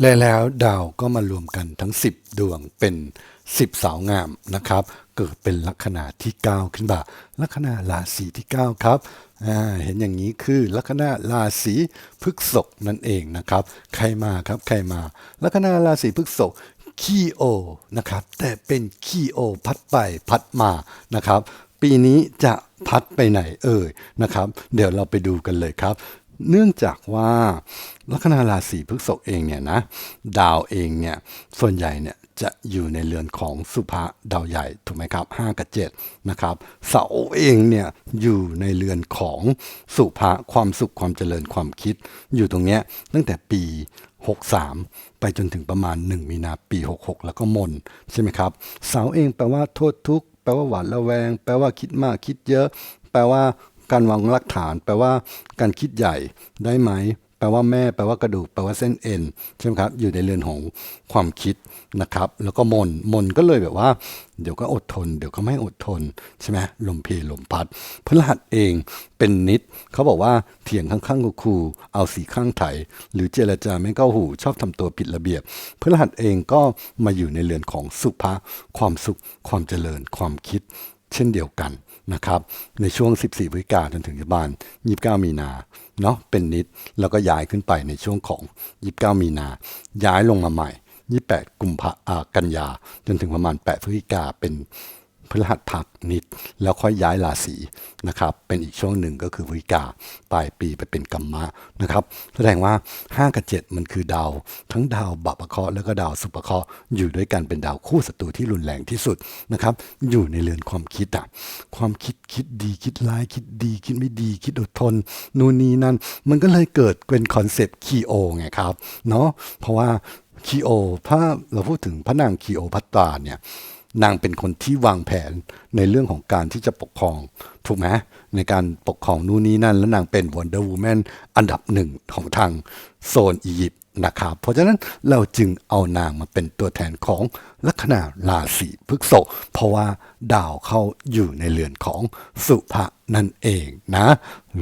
และแล้วดาวก็มารวมกันทั้ง 10 ดวงเป็น 10 สาวงามนะครับ เกิดเป็นลัคนาที่ 9 ขึ้นมาลัคนาราศีที่ 9 ครับอ่าเห็นอย่างนี้คือลัคนาราศีพฤษภนั่นเองนะครับ ใครมาครับใครมาลัคนาราศีพฤษภคีโอนะครับแต่เป็นคีโอพัดไปพัดมานะครับ ปีนี้จะพัดไปไหนเอ่ยนะครับ เดี๋ยวเราไปดูกันเลยครับ เนื่องจากว่า ลัคนาราศีพฤษภเองเนี่ยนะดาวเองเนี่ยส่วนใหญ่เนี่ยจะอยู่ในเรือนของสุภะดาวใหญ่ถูกไหมครับ 5 กับ7นะครับเสาเองเนี่ยอยู่ในเรือนของสุภะความสุขความเจริญความคิด อยู่ตรงเนี้ยตั้งแต่ปี 63 ไปจนถึงประมาณ 1 มีนาปี 66 แล้วก็มนใช่ไหมครับเสาเองแปลว่าโทษทุกข์แปลว่าหวาดระแวง แปลว่าคิดมากคิดเยอะ แปลว่าการวางรากฐาน แปลว่าการคิดใหญ่ได้ไหม แปลว่าแม่แปลว่ากระดูกแปลว่าเส้นเอ็นใช่ไหมครับอยู่ในเรือนของความคิดนะครับ แล้วก็มนมนก็เลยแบบว่า เดี๋ยวก็อดทน เดี๋ยวก็ไม่อดทนใช่ไหมลมเพลลมพัดพฤหัสเองเป็นนิดเขาบอกว่าเถียงข้างๆกูครูเอาสีข้างไถ หรือเจรจาไม่เข้าหูชอบทำตัวผิดระเบียบพฤหัสเองก็มาอยู่ในเรือนของสุภะความสุขความเจริญความคิด เช่นเดียวกันนะครับในช่วง 14พฤศจิกาจนถึงปัจจุบัน29 มีนา เนาะเป็นนิดแล้วก็ย้ายขึ้นไปในช่วงของ 29 มีนา ย้ายลงมาใหม่ 28 กุมภากันยา จนถึงประมาณ 8 พฤศจิกาเป็น พฤหัสพักนิด แล้วค่อยย้ายราศีนะครับ เป็นอีกช่วงหนึ่งก็คือพฤศจิกาปลายปีไปเป็นกัมมะนะครับแสดงว่า 5 กับ 7 มันคือดาว ทั้งดาวบัพเคราะห์แล้วก็ดาวสุภเคราะห์อยู่ด้วยกันเป็นดาวคู่ศัตรูที่รุนแรงที่สุดนะครับอยู่ในเรือนความคิดอะความคิดคิดดีคิดร้ายคิดดีคิดไม่ดีคิดอดทนนู่นนี่นั่น มันก็เลยเกิดเป็นคอนเซปต์คีโอไงครับเนาะเพราะว่าคีโอถ้าเราพูดถึงพระนางคีโอพัตราเนี่ย นางเป็นคนที่วางแผนในเรื่องของการที่จะปกครอง ถูกไหมในการปกครองนู่นนี่นั่น แล้วนางเป็น Wonder Woman อันดับหนึ่งของทางโซนอียิปต์นะครับ เพราะฉะนั้นเราจึงเอานางมาเป็นตัวแทนของลัคนาราศีพฤษภเพราะว่าดาวเข้าอยู่ในเรือนของสุภะนั่นเองนะ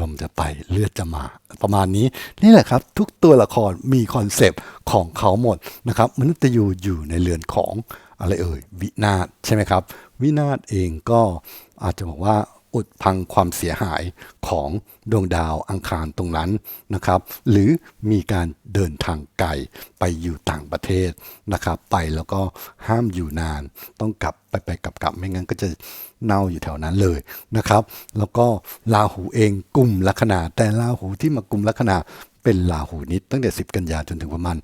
ลมจะไปเลือดจะมา ประมาณนี้นี่แหละครับ ทุกตัวละครมีคอนเซปต์ของเขาหมดนะครับมนุษย์ยูอยู่ในเรือนของ อะไรเอ่ยวินาศใช่ไหมครับ วินาศเองก็อาจจะบอกว่าอุดพังความเสียหายของดวงดาวอังคารตรงนั้นนะครับ หรือมีการเดินทางไกลไปอยู่ต่างประเทศนะครับ ไปแล้วก็ห้ามอยู่นาน ต้องกลับไปไปกลับกลับไม่งั้นก็จะเน่าอยู่แถวนั้นเลยนะครับ แล้วก็ราหูเองกลุ่มลัคนาแต่ราหูที่มากลุ่มลัคนา เป็นราหูนิดตั้งแต่ 10 กันยาจนถึงประมาณ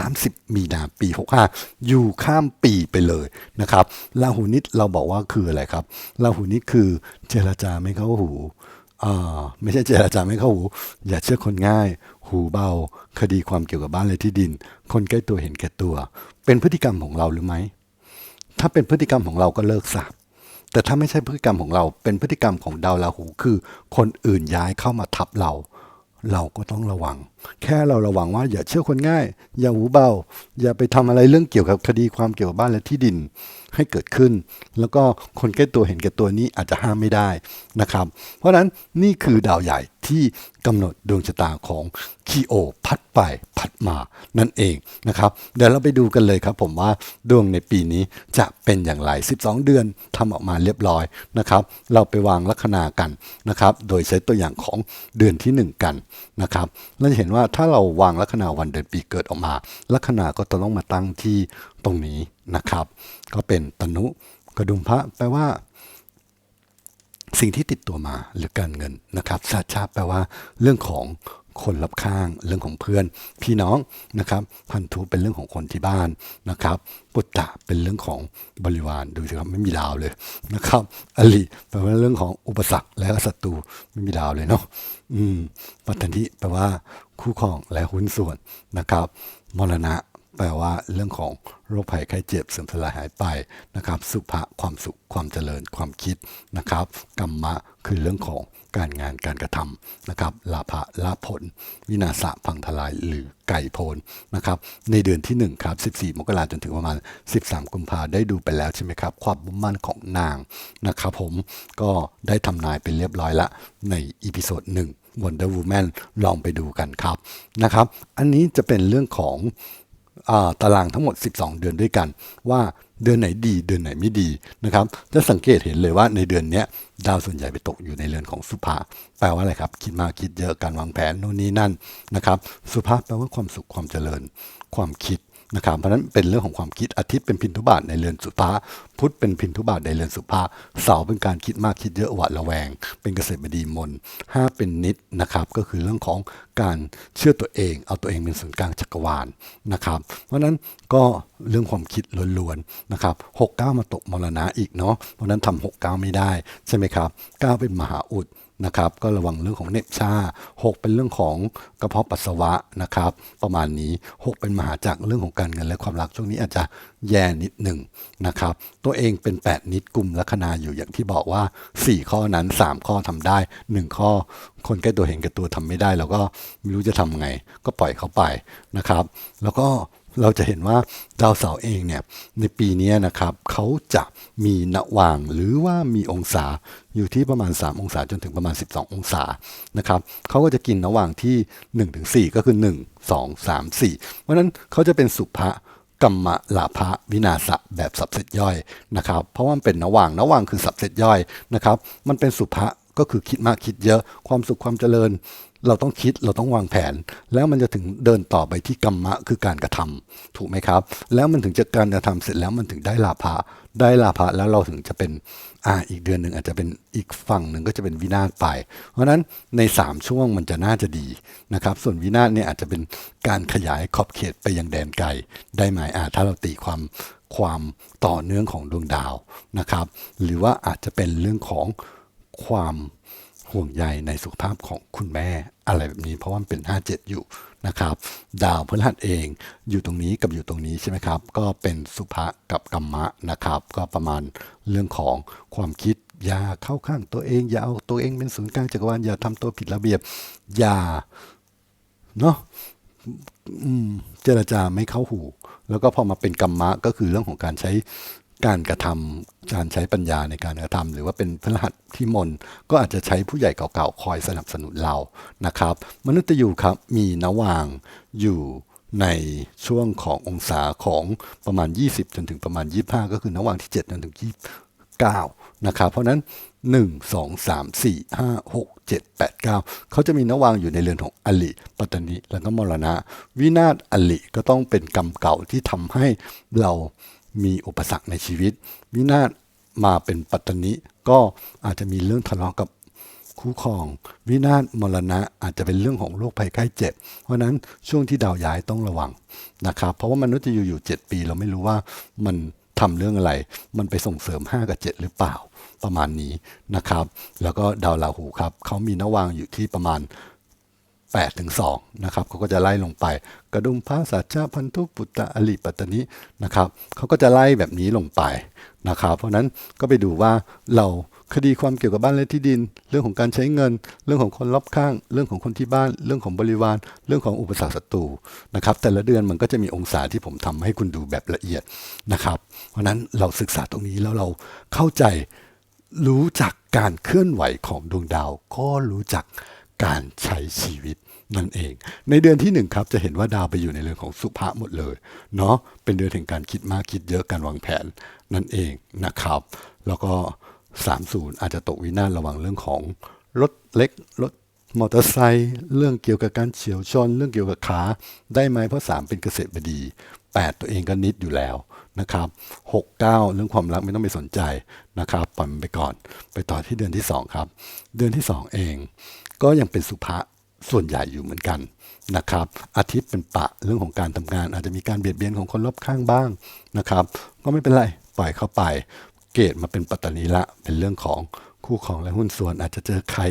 30 มีนาปี 65 อยู่ข้ามปีไปเลยนะครับราหูนิดเราบอกว่าคืออะไรครับราหูนิดคือเจรจาไม่เข้าหูอ่าไม่ใช่เจรจาไม่เข้าหู อย่าเชื่อคนง่าย หูเบา คดีความเกี่ยวกับบ้านและที่ดิน คนใกล้ตัวเห็นแก่ตัว เป็นพฤติกรรมของเราหรือไม่ถ้าเป็นพฤติกรรมของเราก็เลิกซะแต่ถ้าไม่ใช่พฤติกรรมของเรา เป็นพฤติกรรมของดาวราหู คือ คนอื่นย้ายเข้ามาทับเรา เราก็ต้องระวัง แค่เราระวังว่าอย่าเชื่อคนง่าย อย่าหูเบา อย่าไปทำอะไรเรื่องเกี่ยวกับคดีความเกี่ยวกับบ้านและที่ดิน ให้เกิดขึ้น แล้วก็คนใกล้ตัวเห็นแก่ตัวนี้อาจจะห้ามไม่ได้นะครับ เพราะฉะนั้นนี่คือดาวใหญ่ที่กำหนดดวงชะตาของคีโอพัดไปพัดมานั่นเองนะครับเดี๋ยวเราไปดูกันเลยครับผมว่าดวงในปีนี้จะเป็นอย่างไร 12 เดือนทำออกมาเรียบร้อยนะครับเราไปวางลัคนากันนะครับโดยใช้ตัวอย่างของเดือนที่ 1 กันนะครับเราจะเห็นว่าถ้าเราวางลัคนาวันเดือนปีเกิดออกมา ลัคนาก็จะต้องมาตั้งที่ ตรงนี้นะครับ ก็เป็นตนุกระดุมพระแปลว่า สิ่งที่ติดตัวมาหรือการเงินนะครับชาชาแปลว่า เรื่องของคนรับข้างเรื่องของเพื่อน พี่น้องนะครับ พันธุเป็นเรื่องของคนที่บ้านนะครับ ปุตตะเป็นเรื่องของบริวารดูสิครับไม่มีดาวเลยนะครับอลิแปลว่าเรื่องของอุปสรรคและศัตรูไม่มีดาวเลยเนาะอืมปัตตนิแปลว่า คู่ครองและหุ้นส่วนนะครับมรณะ แปลว่าเรื่องของโรคภัยไข้เจ็บเสื่อมสลายหายไปนะครับ สุภะความสุขความเจริญความคิดนะครับ กรรมะคือเรื่องของการงานการกระทำนะครับลาภะลาภผล วินาศพังทลายหรือไก่โพนนะครับ ในเดือนที่ 1 ครับ 14 มกราจนถึงประมาณ 13 กุมภาได้ดูไปแล้วใช่ไหมครับ ความมุ่งมั่นของนางนะครับผมก็ได้ทำนายเป็นเรียบร้อยละในอีพิโซดหนึ่ง Wonder Woman ลองไปดูกันครับนะครับ อันนี้จะเป็นเรื่องของ ตารางทั้งหมด 12 เดือนด้วยกัน ว่าเดือนไหนดีเดือนไหนไม่ดีนะครับจะสังเกตเห็นเลยว่าในเดือนนี้ดาวส่วนใหญ่ไปตกอยู่ในเรือนของสุภาแปลว่าอะไรครับ คิดมากคิดเยอะการวางแผนโน่นนี่นั่นนะครับ สุภาแปลว่าความสุขความเจริญ ความคิด นะครับเพราะนั้นเป็นเรื่องของความคิดอาทิตย์เป็นพินทุบาทในเรือนสุภาพุธเป็นพินทุบาทในเรือนสุภาเสาเป็นการคิดมากคิดเยอะหวาดระแวง เป็นเกษตรบดีมนห้าเป็นนิดนะครับก็คือเรื่องของการเชื่อตัวเอง เอาตัวเองเป็นศูนย์กลางจักรวาลนะครับเพราะนั้นก็เรื่องความคิดล้วนๆนะครับหกเก้ามาตกมรณะอีกเนาะเพราะฉะนั้นทำหกเก้าไม่ได้ใช่ไหมครับเก้าเป็นมหาอุด นะครับก็ระวังเรื่องของเนบชา6 เป็นเรื่องของกระเพาะปัสสาวะนะครับประมาณนี้ 6 เป็นมหาจักรเรื่องของการเงินและความรักช่วงนี้อาจจะแย่นิดหนึ่งนะครับตัวเองเป็น 8 นิดกลุ่มลัคนาอยู่อย่างที่บอกว่า 4 ข้อนั้น 3 ข้อทำได้ 1 ข้อ คนใกล้ตัวเห็นแกับตัวทำไม่ได้เราก็ไม่รู้จะทำไง ก็ปล่อยเขาไปนะครับ แล้วก็ เราจะเห็นว่าดาวเสาร์เองเนี่ยในปีนี้นะครับเขาจะมีนวางหรือว่ามีองศาอยู่ที่ประมาณ 3 องศาจนถึงประมาณ 12 องศานะครับเขาก็จะกินนวางที่ 1-4 ก็คือ 1 2 3 4 เพราะฉะนั้นเขาจะเป็นสุภะกรรมะลาภะวินาศะแบบสับเซตย่อยนะครับเพราะว่ามันเป็นนวางนวางคือสับเซตย่อยนะครับมันเป็นสุภะก็คือคิดมากคิดเยอะความสุขความเจริญ เราต้องคิดเราต้องวางแผน แล้วมันจะถึงเดินต่อไปที่กรรมะคือการกระทำถูกไหมครับ แล้วมันถึงจะการกระทำเสร็จแล้วมันถึงได้ลาภะได้ลาภะแล้วเราถึงจะเป็นอ่าอีกเดือนหนึ่งอาจจะเป็นอีกฝั่งหนึ่งก็จะเป็นวินาศไป เพราะฉะนั้นใน 3 ช่วงมันจะน่าจะดีนะครับ ส่วนวินาศเนี่ยอาจจะเป็นการขยายขอบเขตไปยังแดนไกลได้ไหมอ่าถ้าเราตีความความต่อเนื่องของดวงดาวนะครับ หรือว่าอาจจะเป็นเรื่องของความ ห่วงใยในสุขภาพของคุณแม่อะไรแบบนี้ เพราะว่ามันเป็น 57 อยู่นะครับ ดาวพฤหัสเองอยู่ตรงนี้กับอยู่ตรงนี้ใช่ไหมครับ ก็เป็นสุภะกับกรรมะนะครับ ก็ประมาณเรื่องของความคิดอย่าเข้าข้างตัวเอง อย่าเอาตัวเองเป็นศูนย์กลางจักรวาลอย่าทำตัวผิดระเบียบ อย่าเนาะเจรจาไม่เข้าหู แล้วก็พอมาเป็นกรรมะก็คือเรื่องของการใช้ การกระทำการใช้ปัญญาในการกระทำหรือว่าเป็นพฤหัสที่มนก็อาจจะใช้ผู้ใหญ่เก่าๆคอยสนับสนุนเรานะครับ มนุษย์ยูครับมีนวางอยู่ในช่วงขององศาของประมาณ 20 จนถึงประมาณ 25 ก็คือนวางที่ 7 จนถึง 29 นะครับ เพราะนั้น 1 2 3 4 5 6 7 8 9 เขาจะมีนวางอยู่ในเรือนของอลิปัตตนิแล้วก็มรณะ วินาศอลิก็ต้องเป็นกรรมเก่าที่ทำให้เรา มีอุปสรรคในชีวิต วินาศมาเป็นปัตตนิก็อาจจะมีเรื่องทะเลาะกับคู่ครอง วินาศมรณะอาจจะเป็นเรื่องของโรคภัยไข้เจ็บ เพราะนั้นช่วงที่ดาวย้ายต้องระวังนะครับ เพราะว่ามนุษย์จะอยู่อยู่7ปี เราไม่รู้ว่ามันทำเรื่องอะไร มันไปส่งเสริม 5 กับ 7 หรือเปล่าประมาณนี้นะครับ แล้วก็ดาวราหูครับเขามีนวางอยู่ที่ประมาณ 8ถึง2นะครับเขาก็จะไล่ลงไป กระดุมพระสัจจาพันธุปุตตะอลิปัตตนินะครับเขาก็จะไล่แบบนี้ลงไปนะครับ เพราะนั้นก็ไปดูว่าเราคดีความเกี่ยวกับบ้านและที่ดิน เรื่องของการใช้เงิน เรื่องของคนรอบข้าง เรื่องของคนที่บ้าน เรื่องของบริวาร เรื่องของอุปสรรคศัตรูนะครับ แต่ละเดือนมันก็จะมีองศาที่ผมทำให้คุณดูแบบละเอียดนะครับ เพราะนั้นเราศึกษาตรงนี้แล้วเราเข้าใจรู้จักการเคลื่อนไหวของดวงดาว ก็รู้จักการใช้ชีวิต นั่นเอง ในเดือนที่หนึ่งครับ จะเห็นว่าดาวไปอยู่ในเรื่องของสุภาหมดเลยเนาะเป็นเดือนแห่งการคิดมากคิดเยอะการวางแผนนั่นเองนะครับ แล้วก็ 30 อาจจะตกวินาศระว่างเรื่องของรถเล็กรถมอเตอร์ไซค์เรื่องเกี่ยวกับการเฉียวชน เรื่องเกี่ยวกับขาได้ไหมเพราะ 3 เป็นเกษตรบดี 8 ตัวเองก็นิดอยู่แล้วนะครับ6 9 เรื่องความรักไม่ต้องไปสนใจนะครับปล่อยมันไปก่อน ไปต่อที่เดือนที่ 2 ครับ เดือนที่ 2 เอง ก็ยังเป็นสุภะ ส่วนใหญ่อยู่เหมือนกันนะครับ อาทิตย์เป็นปะเรื่องของการทำงาน อาจจะมีการเบียดเบียนของคนรอบข้างบ้างนะครับ ก็ไม่เป็นไรปล่อยเข้าไป เกตมาเป็นปัตตานีละเป็นเรื่องของคู่ของและหุ้นส่วนอาจจะเจอใคร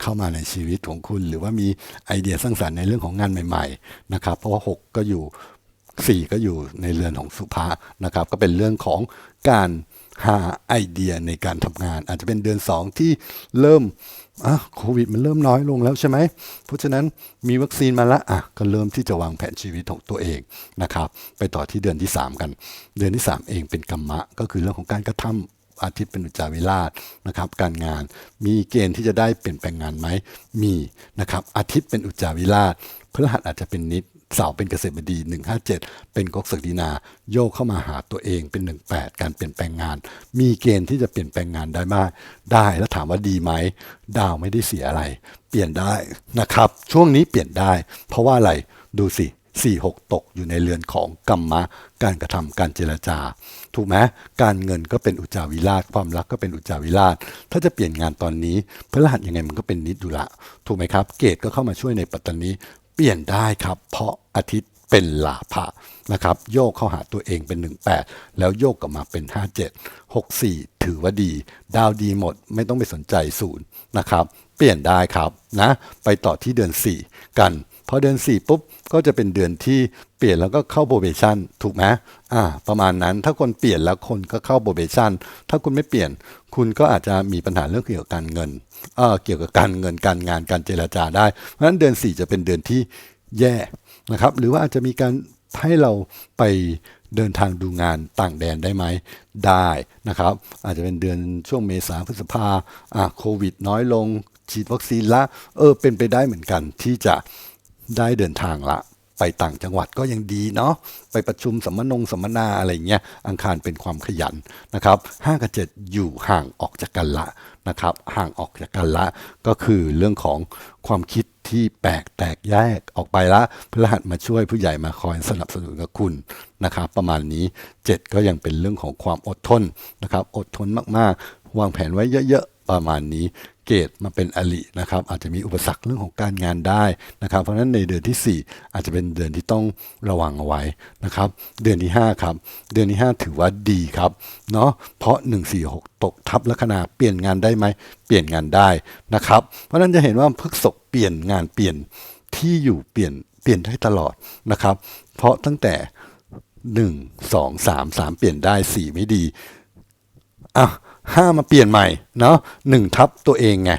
เข้ามาในชีวิตของคุณ หรือว่ามีไอเดียสร้างสรรค์ในเรื่องของงานใหม่ ๆ นะครับ เพราะว่า 6 ก็อยู่สี่ก็อยู่ในเรือนของสุภานะครับ ก็เป็นเรื่องของการ หาไอเดียในการทำงาน อาจจะเป็นเดือน 2 ที่เริ่มอะโควิดมันเริ่มน้อยลงแล้วใช่ไหม เพราะฉะนั้นมีวัคซีนมาละอะก็เริ่มที่จะวางแผนชีวิตของตัวเองนะครับ ไปต่อที่เดือนที่ 3 กัน เดือนที่ 3 เองเป็นกรรมะ ก็คือเรื่องของการกระทำอาทิตย์เป็นอุจจาวิราชนะครับ การงานมีเกณฑ์ที่จะได้เปลี่ยนแปลงงานไหมมีนะครับ อาทิตย์เป็นอุจจาวิราชพฤหัสอาจจะเป็นนิด สาเป็นเกษตรบดี 157 เป็นกกศักดินา โยกเข้ามาหาตัวเองเป็น 18 การเปลี่ยนแปลงงาน มีเกณฑ์ที่จะเปลี่ยนแปลงงานได้มาก ได้แล้วถามว่าดีไหม ดาวไม่ได้เสียอะไร เปลี่ยนได้นะครับ ช่วงนี้เปลี่ยนได้ เพราะว่าอะไรดูสิสี่หกตกอยู่ในเรือนของกรรมะ การกระทำการเจรจา ถูกไหมการเงินก็เป็นอุจจาวิราชความรักก็เป็นอุจจาวิราช ถ้าจะเปลี่ยนงานตอนนี้พฤหัสยังไงมันก็เป็นนิดอยู่ละ ถูกไหมครับ เกตก็เข้ามาช่วยในปัตตานีเปลี่ยนได้ครับ เพราะ อาทิตย์เป็นลาภะนะครับโยกเข้าหาตัวเองเป็น 18 แล้วโยกกลับมาเป็น 57 64 ถือว่าดี ดาวดีหมดไม่ต้องไปสนใจศูนย์นะครับเปลี่ยนได้ครับนะไปต่อที่เดือน 4 กันพอเดือน 4 ปุ๊บ ก็จะเป็นเดือนที่เปลี่ยนแล้วก็เข้าโ r เบชันถูกไหมอ่าประมาณนั้นถ้าคนเปลี่ยนแล้วคนก็เข้าโ r เบชันถ้าคุณไม่เปลี่ยน คุณก็อาจจะมีปัญหาเรื่องเกี่ยวกับการเงินเออเกี่ยวกับการเงินการงานการเจรจาได้เพราะฉะนั้นเดือน 4 จะเป็นเดือนที่ แย่นะครับ หรือว่าอาจจะมีการให้เราไปเดินทางดูงานต่างแดนได้ไหมได้นะครับ อาจจะเป็นเดือนช่วงเมษาพฤษภาอะโควิด น้อยลงฉีดวัคซีนละเออเป็นไปได้เหมือนกันที่จะได้เดินทางละ ไปต่างจังหวัดก็ยังดีเนาะไปประชุมสัมมนงสัมมนาอะไรเงี้ยอังคารเป็นความขยันนะครับ5กับ7อยู่ห่างออกจากกันละนะครับห่างออกจากกันละก็คือเรื่องของความคิดที่แปลกแตกแยกออกไปละพฤหัสมาช่วยผู้ใหญ่มาคอยสนับสนุนกับคุณนะครับประมาณนี้ 7 ก็ยังเป็นเรื่องของความอดทนนะครับอดทนมากๆ วางแผนไว้เยอะๆ ประมาณนี้ เกตมาเป็นอลินะครับ อาจจะมีอุปสรรคเรื่องของการงานได้นะครับ เพราะฉะนั้นในเดือนที่ 4 อาจจะเป็นเดือนที่ต้องระวังเอาไว้นะครับ เดือนที่ 5 ครับ เดือนที่ 5 ถือว่าดีครับเนาะเพราะ 146 ตกทับลัคนาเปลี่ยนงานได้ไหมเปลี่ยนงานได้นะครับ เพราะฉะนั้นจะเห็นว่าพฤกษกเปลี่ยนงานเปลี่ยนที่อยู่เปลี่ยนเปลี่ยนได้ตลอดนะครับ เพราะตั้งแต่ 1 2 3 3 เปลี่ยนได้ 4 ไม่ดีอะ ห้ามาเปลี่ยนใหม่เนาะหนึ่งทับตัวเองไง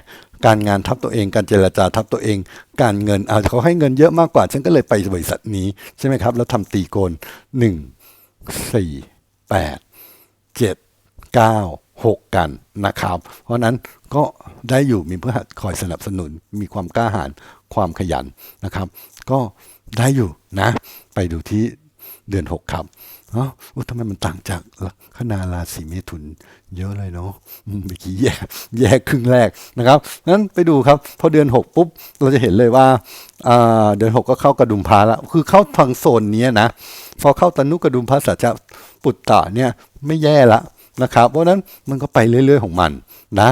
การงานทับตัวเองการเจรจาทับตัวเอง การเงินเอาเขาให้เงินเยอะมากกว่า ฉันก็เลยไปบริษัทนี้ใช่ไหมครับ แล้วทำตีโกนหนึ่งสี่แปดเจ็ดเก้าหกกันนะครับ เพราะนั้นก็ได้อยู่มีเพื่อคอยสนับสนุนมีความกล้าหาญความขยันนะครับ ก็ได้อยู่นะ ไปดูที่เดือนหกครับ เอุ๊ยทำไมมันต่างจากคนาราศีเมถุนเยอะเลยเนาะเมื่อกี้แย่แย่ครึ่งแรกนะครับงั้นไปดูครับ พอเดือน 6 ปุ๊บ เราจะเห็นเลยว่าเดือน 6 ก็เข้ากระดุมพาแล้ว คือเข้าทางโซนนี้นะ พอเข้าตนุกระดุมพาสัจจะปุตตะเนี่ยไม่แย่ละนะครับ เพราะฉะนั้นมันก็ไปเรื่อย ๆ ของมันนะ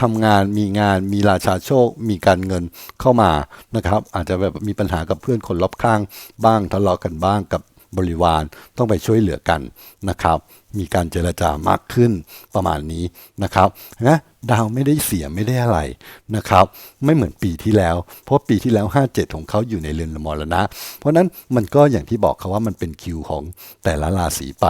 ทำงานมีงานมีราชาโชค มีการเงินเข้ามานะครับ อาจจะแบบมีปัญหากับเพื่อนคนรอบข้างบ้างทะเลาะกันบ้างกับ บริวารต้องไปช่วยเหลือกันนะครับ มีการเจรจามากขึ้นประมาณนี้นะครับนะดาวไม่ได้เสียไม่ได้อะไรนะครับ ไม่เหมือนปีที่แล้ว เพราะปีที่แล้ว 57 ของเขาอยู่ในเรือนมรณะ เพราะนั้นมันก็อย่างที่บอกเขาว่ามันเป็นคิวของแต่ละราศีไป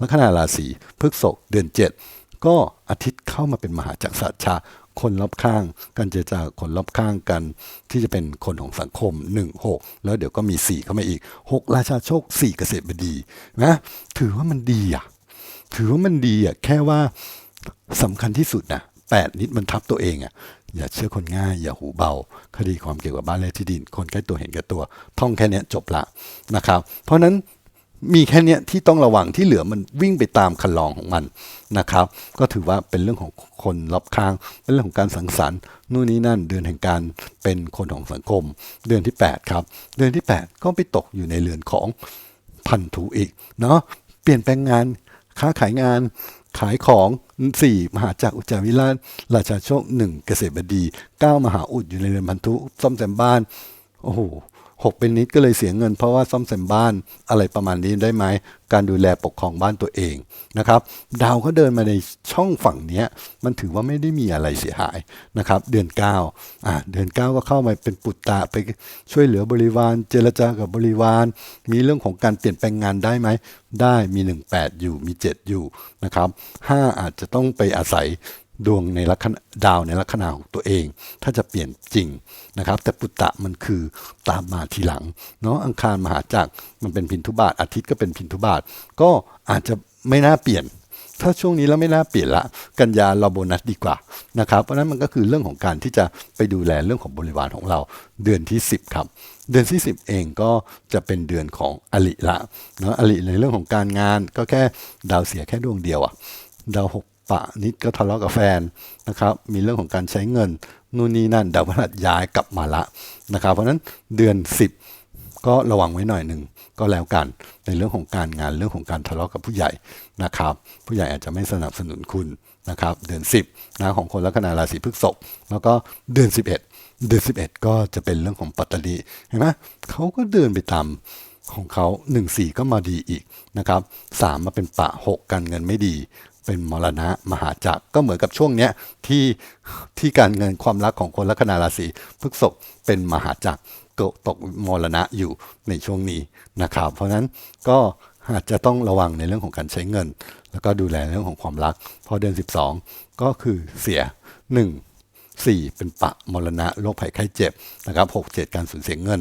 ลัคนาราศีพฤษภเดือน 7 ก็อาทิตย์เข้ามาเป็นมหาจักรสชา คนรอบข้าง การเจรจาคนรอบข้างกัน ที่จะเป็นคนของสังคม 1 6 แล้วเดี๋ยวก็มี 4 เข้ามาอีก 6 ราชาโชค 4 เกษตรบดีนะถือว่ามันดีอะถือว่ามันดีอะแค่ว่าสำคัญที่สุดนะแปดนิดมันทับตัวเองอะอย่าเชื่อคนง่ายอย่าหูเบา คดีความเกี่ยวกับบ้านและที่ดิน คนใกล้ตัวเห็นแก่ตัว ท่องแค่นี้จบละนะครับ เพราะนั้น มีแค่เนี้ยที่ต้องระวังที่เหลือมันวิ่งไปตามคันลองของมันนะครับ ก็ถือว่าเป็นเรื่องของคนรอบข้างเป็นเรื่องของการสังสรรค์นู่นนี่นั่น เดือนแห่งการเป็นคนของสังคม เดือนที่ 8 ครับ เดือนที่ 8 ก็ไปตกอยู่ในเรือนของพันธุอีกเนาะเปลี่ยนแปลงงานค้าขายงานขายของ 4 มหาจักรอุจจาวิราชราชาโชค1เกษตรบดี 9 มหาอุดอยู่ในเรือนพันธุซ่อมแซมบ้านโอ้โห หกเป็นนิดก็เลยเสียเงินเพราะว่าซ่อมแซมบ้านอะไรประมาณนี้ได้ไหม การดูแลปกครองบ้านตัวเองนะครับดาวก็เดินมาในช่องฝั่งนี้มันถือว่าไม่ได้มีอะไรเสียหายนะครับเดือน9อ่าเดือน 9 ก็เข้ามาเป็นปุตตะไปช่วยเหลือบริวาร เจรจากับบริวาร มีเรื่องของการเปลี่ยนแปลงงานได้ไหมได้มี 18 อยู่มี 7 อยู่นะครับ5อาจจะต้องไปอาศัย ดวงในลัคนาดาวในลัคนาของตัวเอง ถ้าจะเปลี่ยนจริงนะครับ แต่ปุตตะมันคือตามมาทีหลังเนาะอังคารมหาจักรมันเป็นพินทุบาทอาทิตย์ก็เป็นพินทุบาทก็อาจจะไม่น่าเปลี่ยน ถ้าช่วงนี้แล้วไม่น่าเปลี่ยนละ กันยาเราโบนัสดีกว่านะครับเพราะนั้นมันก็คือเรื่องของการที่จะไปดูแลเรื่องของบริวารของเราเดือนที่ 10 ครับเดือนที่ 10 เองก็จะเป็นเดือนของอลิละเนาะอลิในเรื่องของการงานก็แค่ดาวเสียแค่ดวงเดียวอะดาวหก ปะนิดก็ทะเลาะกับแฟนนะครับ มีเรื่องของการใช้เงินนู่นนี่นั่นดาวพฤหัสย้ายกลับมาละนะครับ เพราะฉะนั้นเดือน 10 ก็ระวังไว้หน่อยหนึ่งก็แล้วกันในเรื่องของการงานเรื่องของการทะเลาะกับผู้ใหญ่นะครับ ผู้ใหญ่อาจจะไม่สนับสนุนคุณนะครับ เดือน 10นะของคนลัคนาราศีพฤษภแล้วก็เดือน 11 เดือน 11 ก็จะเป็นเรื่องของปัตตานีเห็นไหมเขาก็เดินไปตามของเขา1 4 ก็มาดีอีกนะครับ3มาเป็นปะ 6 การเงินไม่ดี เป็นมรณะมหาจักรก็เหมือนกับช่วงเนี้ยที่ที่การเงินความรักของคนลัคนาราศีพฤษภเป็นมหาจักรกิดตกมรณะอยู่ในช่วงนี้นะครับ เพราะฉะนั้นก็อาจจะต้องระวังในเรื่องของการใช้เงิน แล้วก็ดูแลเรื่องของความรัก พอเดือน 12 ก็คือเสีย 1 4 เป็นปะมรณะโรคภัยไข้เจ็บนะครับ6 7 การสูญเสียเงิน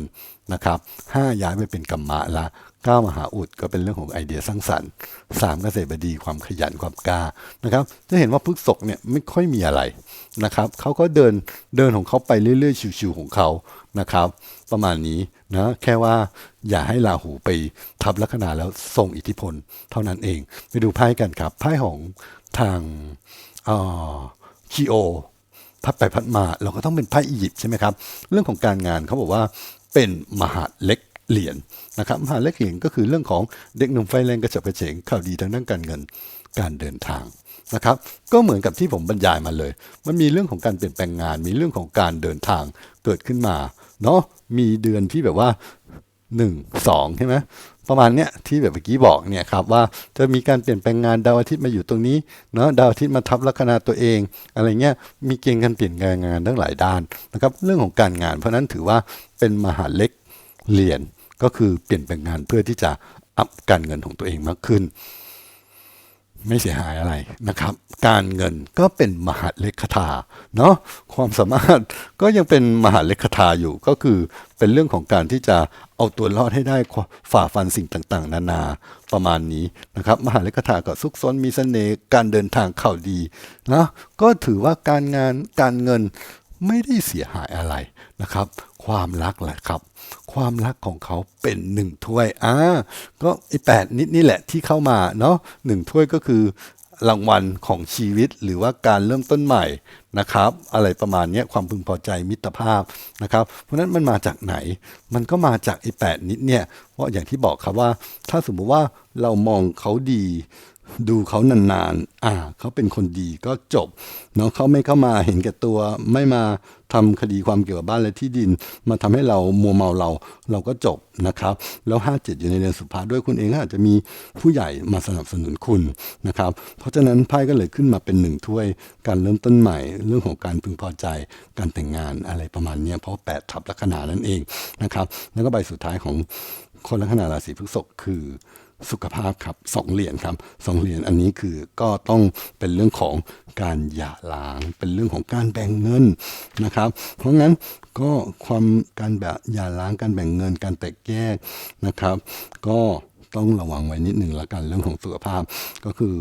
นะครับ5ย้ายไปเป็นกรรมะละ 9มหาอุดก็เป็นเรื่องของไอเดียสร้างสรรค์3เกษตรบดีความขยันความกล้านะครับ จะเห็นว่าพฤกษกเนี่ยไม่ค่อยมีอะไรนะครับเขาก็เดินเดินของเขาไปเรื่อยๆ ชิวๆของเขานะครับ ประมาณนี้นะแค่ว่าอย่าให้ราหูไปทับลัคนาแล้วส่งอิทธิพลเท่านั้นเอง ไปดูไพ่กันครับไพ่ของทางคีโอพัดไปพัดมาเราก็ต้องเป็นไพ่อียิปต์ใช่ไหมครับ เรื่องของการงานเขาบอกว่าเป็นมหาเล็ก เหรียญนะครับมหาเล็กเหรียญก็คือเรื่องของเด็กหนุ่มไฟแรงกระฉับกระเฉงข่าวดีทางด้านการเงินการเดินทางนะครับ ก็เหมือนกับที่ผมบรรยายมาเลย มันมีเรื่องของการเปลี่ยนแปลงงาน มีเรื่องของการเดินทางเกิดขึ้นมาเนาะมีเดือนที่แบบว่าหนึ่งสองใช่ไหมประมาณเนี้ยที่แบบเมื่อกี้บอกเนี่ยครับว่าจะมีการเปลี่ยนแปลงงานดาวอาทิตย์มาอยู่ตรงนี้เนาะดาวอาทิตย์มาทับลัคนาตัวเอง อะไรเงี้ยมีเกณฑ์การเปลี่ยนแปลงงานทั้งหลายด้านนะครับ เรื่องของการงานเพราะนั้นถือว่าเป็นมหาเล็กเหรียญ ก็คือเปลี่ยนแปลงงานเพื่อที่จะอัพการเงินของตัวเองมากขึ้น ไม่เสียหายอะไรนะครับ การเงินก็เป็นมหาเลขทาเนาะความสามารถก็ยังเป็นมหาเลขทาอยู่ก็คือเป็นเรื่องของการที่จะเอาตัวรอดให้ได้ฝ่าฟันสิ่งต่างๆ นานาประมาณนี้นะครับ มหาเลขทาก็ซุกซนมีเสน่ห์การเดินทางข่าวดีนะก็ถือว่าการงานการเงินไม่ได้เสียหายอะไรนะครับ ความรักแหละครับ ความรักของเขาเป็นหนึ่งถ้วยอ่าก็ไอแปดนิดนี่แหละที่เข้ามาเนาะหนึ่งถ้วยก็คือรางวัลของชีวิตหรือว่าการเริ่มต้นใหม่นะครับ อะไรประมาณนี้ความพึงพอใจมิตรภาพนะครับ เพราะนั้นมันมาจากไหน มันก็มาจากไอแปดนิดเนี่ยเพราะอย่างที่บอกครับว่า ถ้าสมมุติว่าเรามองเขาดี ดูเขานานๆ อ่า เขาเป็นคนดีก็จบ เนาะเขาไม่เข้ามาเห็นแก่ตัว ไม่มาทำคดีความเกี่ยวกับบ้านและที่ดิน มาทำให้เรามัวเมาเรา เราก็จบนะครับ แล้ว 5 7 อยู่ในเดือนสุภาด้วยคุณเองก็อาจจะมีผู้ใหญ่มาสนับสนุนคุณนะครับ เพราะฉะนั้นไพ่ก็เลยขึ้นมาเป็นหนึ่งถ้วย การเริ่มต้นใหม่ เรื่องของการพึงพอใจ การแต่งงานอะไรประมาณนี้เพราะแปดทับลัคนานั่นเองนะครับ แล้วก็ใบสุดท้ายของคนลัคนาราศีพฤษภคือ สุขภาพครับสองเหรียญครับสองเหรียญอันนี้คือก็ต้องเป็นเรื่องของการหย่าร้าง เป็นเรื่องของการแบ่งเงินนะครับ เพราะงั้นก็ความการแบบหย่าร้างการแบ่งเงินการแตกแยกนะครับ ก็ต้องระวังไว้นิดหนึ่งละกันเรื่องของสุขภาพก็คือ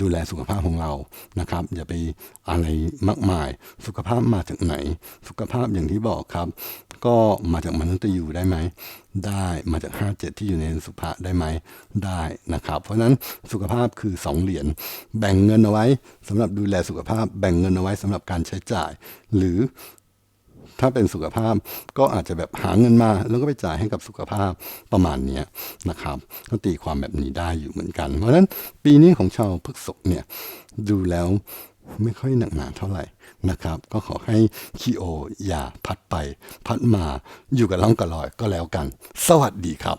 ดูแลสุขภาพของเรานะครับ อย่าไปอะไรมากมาย สุขภาพมาจากไหน สุขภาพอย่างที่บอกครับ ก็มาจากมนุษย์ยูได้ไหม ได้มาจาก 57 ที่อยู่ในสุภาได้ไหมได้นะครับ เพราะฉะนั้นสุขภาพคือ 2 เหรียญแบ่งเงินเอาไว้สำหรับดูแลสุขภาพแบ่งเงินเอาไว้สำหรับการใช้จ่าย หรือถ้าเป็นสุขภาพก็อาจจะแบบหาเงินมา แล้วก็ไปจ่ายให้กับสุขภาพประมาณนี้นะครับก็ตีความแบบนี้ได้อยู่เหมือนกัน เพราะฉะนั้นปีนี้ของชาวพฤกษภเนี่ยดูแล้วไม่ค่อยหนักหนาเท่าไหร่ นะครับ ก็ขอให้คีโออย่าพัดไป พัดมาอยู่กับล่องกับลอยก็แล้วกัน สวัสดีครับ